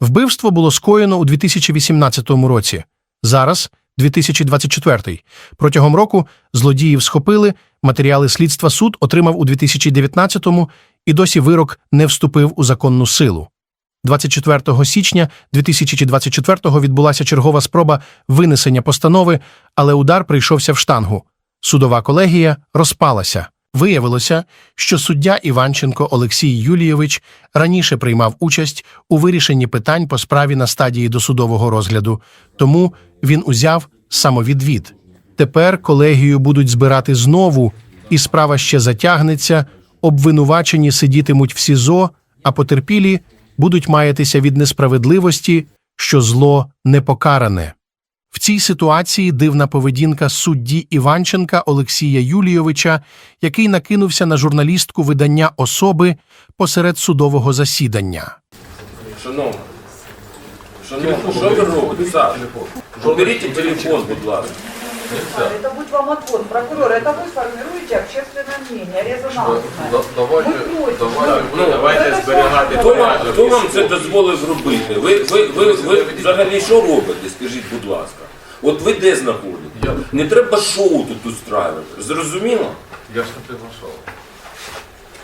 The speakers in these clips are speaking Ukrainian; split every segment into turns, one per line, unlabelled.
Вбивство було скоєно у 2018 році. Зараз 2024. Протягом року злодіїв схопили, матеріали слідства суд отримав у 2019 і досі вирок не вступив у законну силу. 24 січня 2024 відбулася чергова спроба винесення постанови, але удар прийшовся в штангу. Судова колегія розпалася. Виявилося, що суддя Іванченко Олексій Юлійович раніше приймав участь у вирішенні питань по справі на стадії досудового розгляду, тому він узяв самовідвід. Тепер колегію будуть збирати знову, і справа ще затягнеться, обвинувачені сидітимуть в СІЗО, а потерпілі будуть маятися від несправедливості, що зло не покаране. В цій ситуації дивна поведінка судді Іванченка Олексія Юлійовича, який накинувся на журналістку видання особи посеред судового засідання.
Шановна, шановна, що ви робите? Саш, Уберіть телефон, будь ласка
Это будет вам отвод. Прокурор, это вы сформируете общественное мнение, резонансное.
Да- Давайте,
Вы против.
давайте,
Ну,
Давайте зберігати
Хто вам,
порядок.
хто вам це дозволив зробити? Ви, ви, ви, ви взагалі що робите, скажіть, будь ласка? От ви де знаходитесь?
Я-
Не треба шоу тут устраювати. Зрозуміло?
Я ж не приглашав.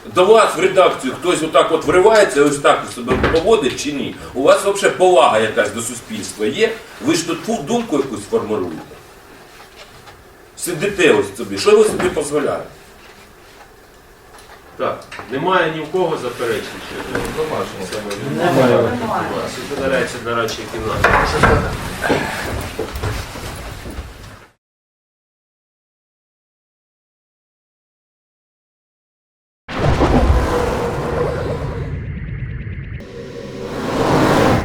До вас в редакцію хтось отак от вривається, ось так себе поводить чи ні? У вас взагалі повага якась до суспільства є? Ви ж тут фу, думку якусь формируєте. Сидите ось собі, що ви собі дозволяєте?
Так, немає ні в кого заперечень щодо
Домашнього.
самовідводу. Суд видаляється до речі кімнати.